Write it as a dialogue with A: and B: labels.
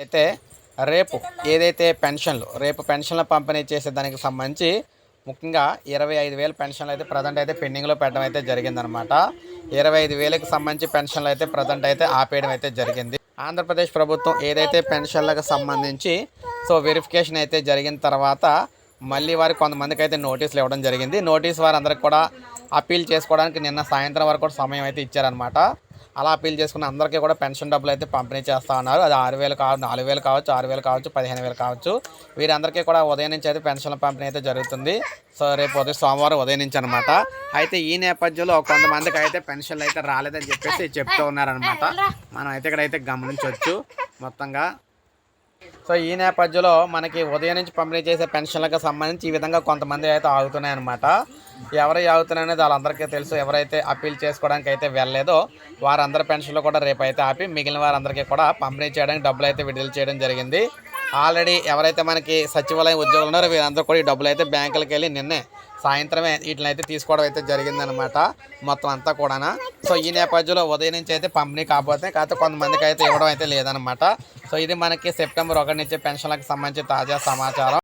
A: అయితే రేపు ఏదైతే పెన్షన్లు రేపు పెన్షన్ల పంపిణీ చేసే దానికి సంబంధించి ముఖ్యంగా ఇరవై ఐదు వేల పెన్షన్లు అయితే ప్రజెంట్ అయితే పెండింగ్లో పెట్టడం అయితే జరిగిందనమాట ఇరవై ఐదు వేలకు సంబంధించి పెన్షన్లు అయితే ప్రజెంట్ అయితే ఆపేయడం అయితే జరిగింది. ఆంధ్రప్రదేశ్ ప్రభుత్వం ఏదైతే పెన్షన్లకు సంబంధించి సో వెరిఫికేషన్ అయితే జరిగిన తర్వాత మళ్ళీ వారికి కొంతమందికి అయితే నోటీసులు ఇవ్వడం జరిగింది. నోటీస్ వారందరికి కూడా అప్పీల్ చేసుకోవడానికి నిన్న సాయంత్రం వరకు కూడా సమయం అయితే ఇచ్చారనమాట అలా అప్పీల్ చేసుకున్న అందరికీ కూడా పెన్షన్ డబ్బులు అయితే పంపిణీ చేస్తా ఉన్నారు. అది ఆరు వేలు కావచ్చు నాలుగు వేలు కావచ్చు ఆరు వేలు కావచ్చు పదిహేను వేలు కావచ్చు. వీరందరికీ కూడా ఉదయం నుంచి అయితే పెన్షన్ల పంపిణీ అయితే జరుగుతుంది. సో రేపు ఉదయం సోమవారం ఉదయం నుంచి అనమాట అయితే ఈ నేపథ్యంలో కొంతమందికి అయితే పెన్షన్లు అయితే రాలేదని చెప్పేసి చెప్తూ ఉన్నారనమాట మనం అయితే ఇక్కడ అయితే గమనించవచ్చు మొత్తంగా సో ఈ నేపథ్యంలో మనకి ఉదయం నుంచి పంపిణీ చేసే పెన్షన్లకు సంబంధించి ఈ విధంగా కొంతమంది అయితే ఆగుతున్నాయి అనమాట ఎవరు ఆగుతున్నారనేది వాళ్ళందరికీ తెలుసు. ఎవరైతే అప్పీల్ చేసుకోవడానికి అయితే వెళ్ళలేదో వారందరి పెన్షన్లు కూడా రేపు అయితే ఆపి మిగిలిన వారందరికీ కూడా పంపిణీ చేయడానికి డబ్బులు అయితే విడుదల చేయడం జరిగింది. ఆల్రెడీ ఎవరైతే మనకి సచివాలయం ఉద్యోగులు ఉన్నారో వీరందరూ కూడా ఈ డబ్బులు అయితే బ్యాంకులకు వెళ్ళి నిన్నే సాయంత్రమే వీటిని అయితే తీసుకోవడం అయితే జరిగిందనమాట మొత్తం అంతా కూడా సో ఈ నేపథ్యంలో ఉదయం నుంచి అయితే పంపిణీ కాకపోతే కాకపోతే కొంతమందికి అయితే ఇవ్వడం అయితే లేదనమాట సో ఇది మనకి సెప్టెంబర్ ఒకటి నుంచి పెన్షన్లకు సంబంధించి తాజా సమాచారం.